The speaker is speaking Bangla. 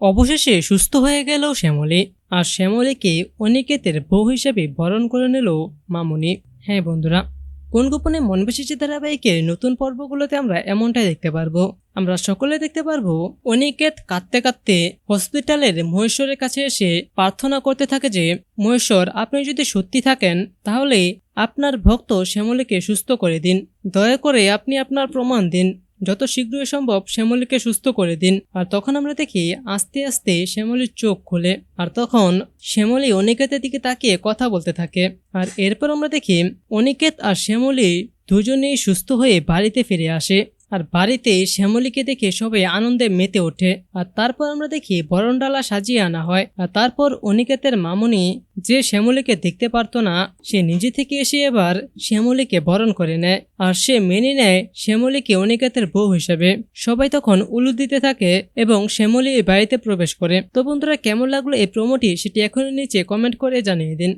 অবশেষে সুস্থ হয়ে গেল শ্যামলী। আর শ্যামলীকে অনিকেতের বউ হিসেবে বরণ করে নিল মামুনি। হ্যাঁ বন্ধুরা, কোন গোপনে মন বেশিছে ধারাবাহিকের নতুন পর্বগুলোতে আমরা এমনটাই দেখতে পারব? আমরা সকলে দেখতে পারব, অনিকেত কাঁদতে কাঁদতে হসপিটালের মহেশ্বরের কাছে এসে প্রার্থনা করতে থাকে যে, মহেশ্বর, আপনি যদি সত্যি থাকেন, তাহলে আপনার ভক্ত শ্যামলীকে সুস্থ করে দিন। দয়া করে আপনি আপনার প্রমাণ দিন। যত শীঘ্রই সম্ভব শ্যামলীকে সুস্থ করে দিন। আর তখন আমরা দেখি আস্তে আস্তে শ্যামলীর চোখ খুলে। আর তখন শ্যামলী অনিকেতের দিকে তাকিয়ে কথা বলতে থাকে। আর এরপর আমরা দেখি অনিকেত আর শ্যামলী দুজনেই সুস্থ হয়ে বাড়িতে ফিরে আসে। আর বাড়িতে শ্যামলীকে দেখে সবাই আনন্দে মেতে ওঠে। আর তারপর আমরা দেখি বরণডালা সাজিয়ে আনা হয়। আর তারপর অনিকেতের মামুনি যে শ্যামলীকে দেখতে পারতো না, সে নিজে থেকে এসে এবার শ্যামলীকে বরণ করে নেয়। আর সে মেনে নেয় শ্যামলীকে অনিকেতের বউ হিসেবে। সবাই তখন উলু দিতে থাকে এবং শ্যামলী বাড়িতে প্রবেশ করে। তো বন্ধুরা, কেমন লাগল এই প্রোমোটি সেটি এখনই নিচে কমেন্ট করে জানিয়ে দিন।